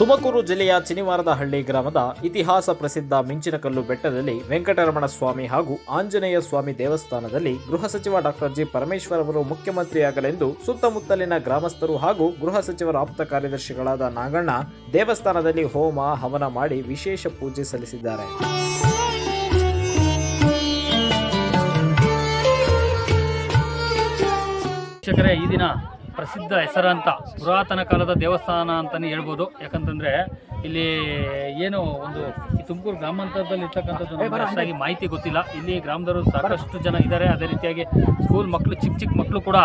ತುಮಕೂರು ಜಿಲ್ಲೆಯ ಚಿನಿವಾರದಹಳ್ಳಿ ಗ್ರಾಮದ ಇತಿಹಾಸ ಪ್ರಸಿದ್ಧ ಮಿಂಚಿನಕಲ್ಲು ಬೆಟ್ಟದಲ್ಲಿ ವೆಂಕಟರಮಣ ಸ್ವಾಮಿ ಹಾಗೂ ಆಂಜನೇಯ ಸ್ವಾಮಿ ದೇವಸ್ಥಾನದಲ್ಲಿ ಗೃಹ ಸಚಿವ ಡಾಕ್ಟರ್ ಜಿ ಪರಮೇಶ್ವರ್ ಅವರು ಮುಖ್ಯಮಂತ್ರಿಯಾಗಲೆಂದು ಸುತ್ತಮುತ್ತಲಿನ ಗ್ರಾಮಸ್ಥರು ಹಾಗೂ ಗೃಹ ಸಚಿವರ ಆಪ್ತ ಕಾರ್ಯದರ್ಶಿಗಳಾದ ನಾಗಣ್ಣ ದೇವಸ್ಥಾನದಲ್ಲಿ ಹೋಮ, ಹವನ ಮಾಡಿ ವಿಶೇಷ ಪೂಜೆ ಸಲ್ಲಿಸಿದ್ದಾರೆ. ಈ ದಿನ ಪ್ರಸಿದ್ಧ ಹೆಸರಾಂತ ಪುರಾತನ ಕಾಲದ ದೇವಸ್ಥಾನ ಅಂತಲೇ ಹೇಳ್ಬೋದು. ಯಾಕಂತಂದರೆ ಇಲ್ಲಿ ಏನು ಒಂದು ಈ ತುಮಕೂರು ಗ್ರಾಮಾಂತರದಲ್ಲಿ ಇರ್ತಕ್ಕಂಥದ್ದು ನಮ್ಗೆ ಅಷ್ಟಾಗಿ ಮಾಹಿತಿ ಗೊತ್ತಿಲ್ಲ. ಇಲ್ಲಿ ಗ್ರಾಮದವರು ಸಾಕಷ್ಟು ಜನ ಇದ್ದಾರೆ. ಅದೇ ರೀತಿಯಾಗಿ ಸ್ಕೂಲ್ ಮಕ್ಕಳು ಚಿಕ್ಕ ಚಿಕ್ಕ ಮಕ್ಕಳು ಕೂಡ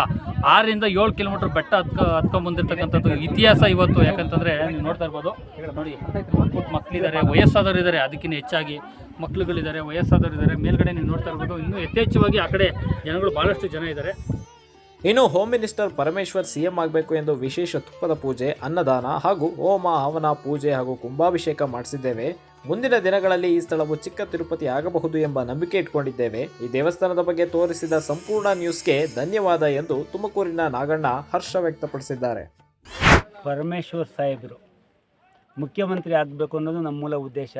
ಆರರಿಂದ ಏಳು ಕಿಲೋಮೀಟರ್ ಬೆಟ್ಟ ಹತ್ಕ ಹತ್ಕೊಂಡ್ಬಂದಿರ್ತಕ್ಕಂಥದ್ದು ಇತಿಹಾಸ ಇವತ್ತು. ಯಾಕಂತಂದರೆ ನೀವು ನೋಡ್ತಾ ಇರ್ಬೋದು. ನೋಡಿ ಪುಟ್ಟ ಮಕ್ಕಳಿದ್ದಾರೆ ವಯಸ್ಸಾದವರು ಇದ್ದಾರೆ. ಅದಕ್ಕಿಂತ ಹೆಚ್ಚಾಗಿ ಮಕ್ಕಳುಗಳಿದ್ದಾರೆ ವಯಸ್ಸಾದವರು ಇದ್ದಾರೆ. ಮೇಲ್ಗಡೆ ನೀವು ನೋಡ್ತಾ ಇರ್ಬೋದು. ಇನ್ನೂ ಯಥೇಚ್ಛವಾಗಿ ಆ ಕಡೆ ಜನಗಳು ಭಾಳಷ್ಟು ಜನ ಇದ್ದಾರೆ. ಇನ್ನು ಹೋಮ್ ಮಿನಿಸ್ಟರ್ ಪರಮೇಶ್ವರ್ ಸಿಎಂ ಆಗಬೇಕು ಎಂದು ವಿಶೇಷ ತುಪ್ಪದ ಪೂಜೆ, ಅನ್ನದಾನ ಹಾಗೂ ಹೋಮ ಹವನ ಪೂಜೆ ಹಾಗೂ ಕುಂಭಾಭಿಷೇಕ ಮಾಡಿಸಿದ್ದೇವೆ. ಮುಂದಿನ ದಿನಗಳಲ್ಲಿ ಈ ಸ್ಥಳವು ಚಿಕ್ಕ ತಿರುಪತಿ ಆಗಬಹುದು ಎಂಬ ನಂಬಿಕೆ ಇಟ್ಕೊಂಡಿದ್ದೇವೆ. ಈ ದೇವಸ್ಥಾನದ ಬಗ್ಗೆ ತೋರಿಸಿದ ಸಂಪೂರ್ಣ ನ್ಯೂಸ್ಗೆ ಧನ್ಯವಾದ ಎಂದು ತುಮಕೂರಿನ ನಾಗಣ್ಣ ಹರ್ಷ ವ್ಯಕ್ತಪಡಿಸಿದ್ದಾರೆ. ಪರಮೇಶ್ವರ್ ಸಾಹೇಬರು, ಮುಖ್ಯಮಂತ್ರಿ ಆಗಬೇಕು ಅನ್ನೋದು ನಮ್ಮ ಮೂಲ ಉದ್ದೇಶ.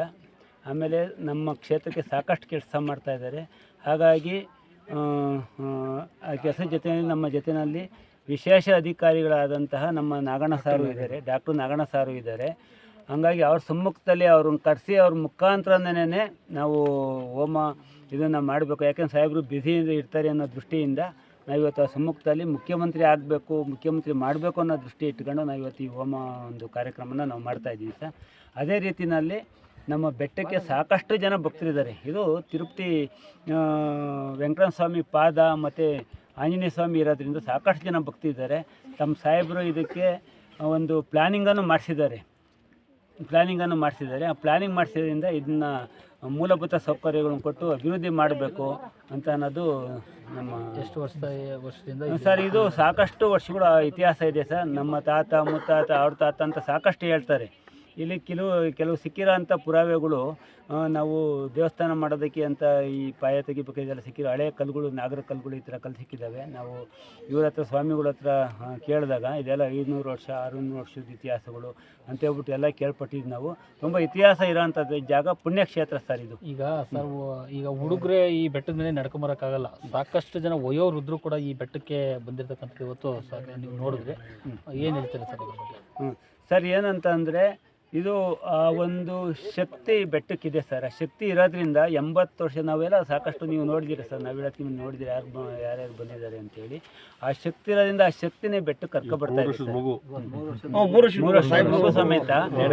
ಆಮೇಲೆ ನಮ್ಮ ಕ್ಷೇತ್ರಕ್ಕೆ ಸಾಕಷ್ಟು ಕೆಲಸ ಮಾಡ್ತಾ ಇದ್ದಾರೆ. ಹಾಗಾಗಿ ಆ, ಆ, ಆ ಕೆಲಸ ಜೊತೆ ನಮ್ಮ ಜೊತೆಯಲ್ಲಿ ವಿಶೇಷ ಅಧಿಕಾರಿಗಳಾದಂತಹ ನಮ್ಮ ನಾಗಣ್ಣ ಸಾರು ಇದ್ದಾರೆ. ಡಾಕ್ಟರ್ ನಾಗಣ್ಣ ಸಾರು ಇದ್ದಾರೆ. ಹಾಗಾಗಿ ಅವ್ರ ಸಮ್ಮುಖದಲ್ಲಿ ಅವ್ರನ್ನ ಕರೆಸಿ ಅವ್ರ ಮುಖಾಂತರನೇ ನಾವು ಹೋಮ ಇದನ್ನು ಮಾಡಬೇಕು. ಯಾಕೆಂದ್ರೆ ಸಾಹೇಬರು ಬ್ಯುಸಿಯಿಂದ ಇರ್ತಾರೆ ಅನ್ನೋ ದೃಷ್ಟಿಯಿಂದ ನಾವು ಇವತ್ತು ಆ ಸಮ್ಮುಖದಲ್ಲಿ ಮುಖ್ಯಮಂತ್ರಿ ಆಗಬೇಕು ಮುಖ್ಯಮಂತ್ರಿ ಮಾಡಬೇಕು ಅನ್ನೋ ದೃಷ್ಟಿ ಇಟ್ಕೊಂಡು ನಾವು ಇವತ್ತು ಈ ಹೋಮ ಒಂದು ಕಾರ್ಯಕ್ರಮನ ನಾವು ಮಾಡ್ತಾ ಇದ್ದೀವಿ ಸರ್. ಅದೇ ರೀತಿಯಲ್ಲಿ ನಮ್ಮ ಬೆಟ್ಟಕ್ಕೆ ಸಾಕಷ್ಟು ಜನ ಭಕ್ತರಿದ್ದಾರೆ. ಇದು ತಿರುಪತಿ ವೆಂಕಟನ ವೆಂಕಟರಮಣ ಸ್ವಾಮಿ ಪಾದ ಮತ್ತು ಆಂಜನೇಯ ಸ್ವಾಮಿ ಇರೋದ್ರಿಂದ ಸಾಕಷ್ಟು ಜನ ಭಕ್ತಿದ್ದಾರೆ. ತಮ್ಮ ಸಾಹೇಬರು ಇದಕ್ಕೆ ಒಂದು ಪ್ಲ್ಯಾನಿಂಗನ್ನು ಮಾಡಿಸಿದ್ದಾರೆ. ಪ್ಲ್ಯಾನಿಂಗನ್ನು ಮಾಡಿಸಿದ್ದಾರೆ. ಆ ಪ್ಲ್ಯಾನಿಂಗ್ ಮಾಡಿಸಿದ್ರಿಂದ ಇದನ್ನ ಮೂಲಭೂತ ಸೌಕರ್ಯಗಳನ್ನು ಕೊಟ್ಟು ಅಭಿವೃದ್ಧಿ ಮಾಡಬೇಕು ಅಂತ ಅನ್ನೋದು ನಮ್ಮ ಎಷ್ಟು ವರ್ಷ ವರ್ಷದಿಂದ ಸರ್ ಇದು ಸಾಕಷ್ಟು ವರ್ಷಗಳ ಇತಿಹಾಸ ಇದೆ ಸರ್. ನಮ್ಮ ತಾತ ಮುತ್ತಾತ ಅವ್ರ ತಾತ ಅಂತ ಸಾಕಷ್ಟು ಹೇಳ್ತಾರೆ. ಇಲ್ಲಿ ಕೆಲವು ಕೆಲವು ಸಿಕ್ಕಿರೋ ಅಂಥ ಪುರಾವೆಗಳು ನಾವು ದೇವಸ್ಥಾನ ಮಾಡೋದಕ್ಕೆ ಅಂತ ಈ ಪಾಯ ತೆಗಿಬೇಕು ಇದೆಲ್ಲ ಸಿಕ್ಕಿರೋ ಹಳೆ ಕಲ್ಲುಗಳು ನಾಗರ ಕಲ್ಲುಗಳು ಈ ಥರ ಕಲ್ಲು ಸಿಕ್ಕಿದ್ದಾವೆ. ನಾವು ಇವ್ರ ಹತ್ರ ಸ್ವಾಮಿಗಳ ಹತ್ರ ಕೇಳಿದಾಗ ಇದೆಲ್ಲ ಐದುನೂರು ವರ್ಷ ಆರುನೂರು ವರ್ಷದ ಇತಿಹಾಸಗಳು ಅಂತ ಹೇಳ್ಬಿಟ್ಟು ಎಲ್ಲ ಕೇಳ್ಪಟ್ಟಿದ್ದು ನಾವು. ತುಂಬ ಇತಿಹಾಸ ಇರೋಂಥದ್ದು ಜಾಗ ಪುಣ್ಯಕ್ಷೇತ್ರ ಸರ್ ಇದು. ಈಗ ಸರ್ ಈಗ ಹುಡುಗರೇ ಈ ಬೆಟ್ಟದ ಮೇಲೆ ನಡ್ಕೊಂಬರೋಕ್ಕಾಗಲ್ಲ ಸಾಕಷ್ಟು ಜನ ವಯೋವೃದ್ಧರು ಕೂಡ ಈ ಬೆಟ್ಟಕ್ಕೆ ಬಂದಿರತಕ್ಕಂಥದ್ದು ಇವತ್ತು ಸರ್ ನೀವು ನೋಡಿದ್ರೆ. ಏನು ಹೇಳ್ತೀರಾ ಸರ್ ಹ್ಞೂ ಸರ್ ಏನಂತ ಅಂದರೆ ಇದು ಆ ಒಂದು ಶಕ್ತಿ ಬೆಟ್ಟಕ್ಕಿದೆ ಸರ್. ಆ ಶಕ್ತಿ ಇರೋದ್ರಿಂದ ಎಂಬತ್ತು ವರ್ಷ ನಾವೆಲ್ಲ ಸಾಕಷ್ಟು ನೀವು ನೋಡಿದ್ದೀರ ಸರ್. ನಾವು ಹೇಳಕ್ಕೆ ನೀವು ನೋಡಿದ್ದೀರಿ. ಯಾರು ಯಾರ್ಯಾರು ಬಂದಿದ್ದಾರೆ ಅಂತೇಳಿ ಆ ಶಕ್ತಿ ಇರೋದ್ರಿಂದ ಆ ಶಕ್ತಿನೇ ಬೆಟ್ಟಕ್ಕೆ ಕರ್ಕೊಬರ್ತಾ ಇದೆ. ಮೂರು ಮಗು. ಸಮೇತ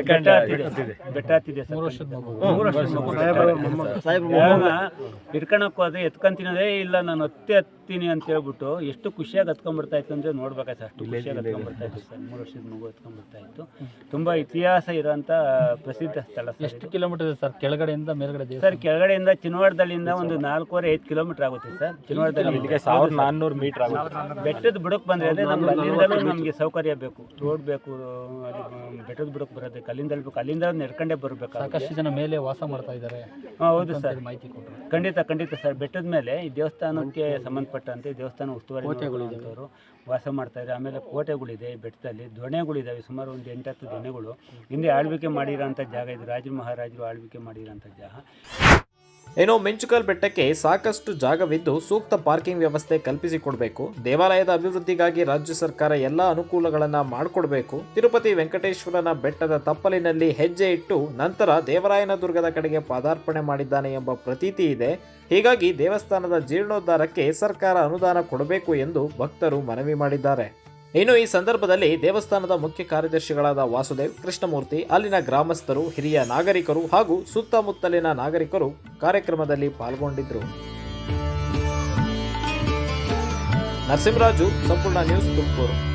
ಬೆಟ್ಟ ಹತ್ತಿದೆ ಬೆಟ್ಟ ಹತ್ತಿದೆ. ಸರ್. ಮೂರು ವರ್ಷದ ಮಗು. ಮೂರು ವರ್ಷದ ಮಗು ಯಾವಾಗ ಹಿಡ್ಕೊಳಕ್ ಹೋದ್ರೆ ಎತ್ಕೊಂತೀನದೇ ಇಲ್ಲ. ನಾನು ಹತ್ತಿ ಹತ್ತೀನಿ ಅಂತ ಹೇಳ್ಬಿಟ್ಟು ಎಷ್ಟು ಖುಷಿಯಾಗಿ ಹತ್ಕೊಂಡ್ಬರ್ತಾ ಇತ್ತು ಅಂದ್ರೆ ನೋಡ್ಬೇಕಾಯ್ತು ಅಷ್ಟು ಖುಷಿಯಾಗಿ ಹತ್ಕೊಂಡ್ಬರ್ತಾ ಇತ್ತು ಸರ್. ಮೂರು ವರ್ಷದ ಮಗು ಹತ್ಕೊಂಡ್ಬರ್ತಾ ಇತ್ತು. ತುಂಬಾ ಇತಿಹಾಸ ಇರೋಂಥ ಪ್ರಸಿದ್ಧ ಸ್ಥಳ ಸರ್ ಎಷ್ಟು ಕಿಲೋಮೀಟರ್ ಇದೆ ಸರ್? ಕೆಳಗಡೆಯಿಂದ ಮೇಲ್ಗಡೆ ದೇವಸ್ಥಾನ? ಸರ್ ಕೆಳಗಡೆಯಿಂದ ಚಿನವಾಡದಲ್ಲಿಂದ ಒಂದು ನಾಲ್ಕೂವರೆ ಐದು ಕಿಲೋಮೀಟರ್ ಆಗುತ್ತೆ ಸರ್. ಚಿನವಾಡದಲ್ಲಿ ಸಾವಿರದ ನಾನ್ನೂರು ಮೀಟರ್ ಆಗುತ್ತೆ. ಬೆಟ್ಟದ ಬುಡಕ್ಕೆ ಬಂದ್ರೆ ಅದೇ ನಮ್ಗೆ ಅಲ್ಲಿಂದಲೂ ನಮಗೆ ಸೌಕರ್ಯ ಬೇಕು. ರೋಡ್ ಬೇಕು ಅಲ್ಲಿ ಬೆಟ್ಟದ ಬುಡಕ್ಕೆ ಬರೋದಕ್ಕೆ ಅಲ್ಲಿಂದ ಬೇಕು. ಅಲ್ಲಿಂದ ನಡ್ಕೊಂಡೇ ಬರಬೇಕು ಸಾಕಷ್ಟು ಜನ ಮೇಲೆ ವಾಸ ಮಾಡ್ತಾ ಇದ್ದಾರೆ. ಹಾಂ ಹೌದು ಸರ್. ಮಾಹಿತಿ ಕೊಟ್ಟರು ಖಂಡಿತ ಖಂಡಿತ ಸರ್. ಬೆಟ್ಟದ ಮೇಲೆ ಈ ದೇವಸ್ಥಾನಕ್ಕೆ ಸಂಬಂಧಪಟ್ಟಂತೆ ದೇವಸ್ಥಾನ ಉಸ್ತುವಾರಿ ನೋಡುವಂಥವ್ರು ವಾಸ ಮಾಡ್ತಾ ಇದ್ದಾರೆ. ಆಮೇಲೆ ಕೋಟೆಗಳಿದೆ, ಬೆಟ್ಟದಲ್ಲಿ ದೊಣೆಗಳಿದ್ದಾವೆ ಸುಮಾರು ಒಂದು ಎಂಟತ್ತು ದೊಣೆಗಳು. ಹಿಂದೆ ಆಳ್ವಿಕೆ ಮಾಡಿರೋಂಥ ಜಾಗ ಇದು. ರಾಜರು, ಮಹಾರಾಜರು ಆಳ್ವಿಕೆ ಮಾಡಿರೋಂಥ ಜಾಗ. ಇನ್ನು ಮೆಂಚುಕಲ್ ಬೆಟ್ಟಕ್ಕೆ ಸಾಕಷ್ಟು ಜಾಗವಿದ್ದು ಸೂಕ್ತ ಪಾರ್ಕಿಂಗ್ ವ್ಯವಸ್ಥೆ ಕಲ್ಪಿಸಿಕೊಡಬೇಕು. ದೇವಾಲಯದ ಅಭಿವೃದ್ಧಿಗಾಗಿ ರಾಜ್ಯ ಸರ್ಕಾರ ಎಲ್ಲ ಅನುಕೂಲಗಳನ್ನು ಮಾಡಿಕೊಡಬೇಕು. ತಿರುಪತಿ ವೆಂಕಟೇಶ್ವರನ ಬೆಟ್ಟದ ತಪ್ಪಲಿನಲ್ಲಿ ಹೆಜ್ಜೆ ಇಟ್ಟು ನಂತರ ದೇವರಾಯನ ದುರ್ಗದ ಕಡೆಗೆ ಪಾದಾರ್ಪಣೆ ಮಾಡಿದ್ದಾನೆ ಎಂಬ ಪ್ರತೀತಿ ಇದೆ. ಹೀಗಾಗಿ ದೇವಸ್ಥಾನದ ಜೀರ್ಣೋದ್ಧಾರಕ್ಕೆ ಸರ್ಕಾರ ಅನುದಾನ ಕೊಡಬೇಕು ಎಂದು ಭಕ್ತರು ಮನವಿ ಮಾಡಿದ್ದಾರೆ. ಇನ್ನು ಈ ಸಂದರ್ಭದಲ್ಲಿ ದೇವಸ್ಥಾನದ ಮುಖ್ಯ ಕಾರ್ಯದರ್ಶಿಗಳಾದ ವಾಸುದೇವ್, ಕೃಷ್ಣಮೂರ್ತಿ, ಅಲ್ಲಿನ ಗ್ರಾಮಸ್ಥರು, ಹಿರಿಯ ನಾಗರಿಕರು ಹಾಗೂ ಸುತ್ತಮುತ್ತಲಿನ ನಾಗರಿಕರು ಕಾರ್ಯಕ್ರಮದಲ್ಲಿ ಪಾಲ್ಗೊಂಡಿದ್ದರು. ನರಸಿಂಹರಾಜು, ಸಂಪೂರ್ಣ ನ್ಯೂಸ್ ತುಮಕೂರು.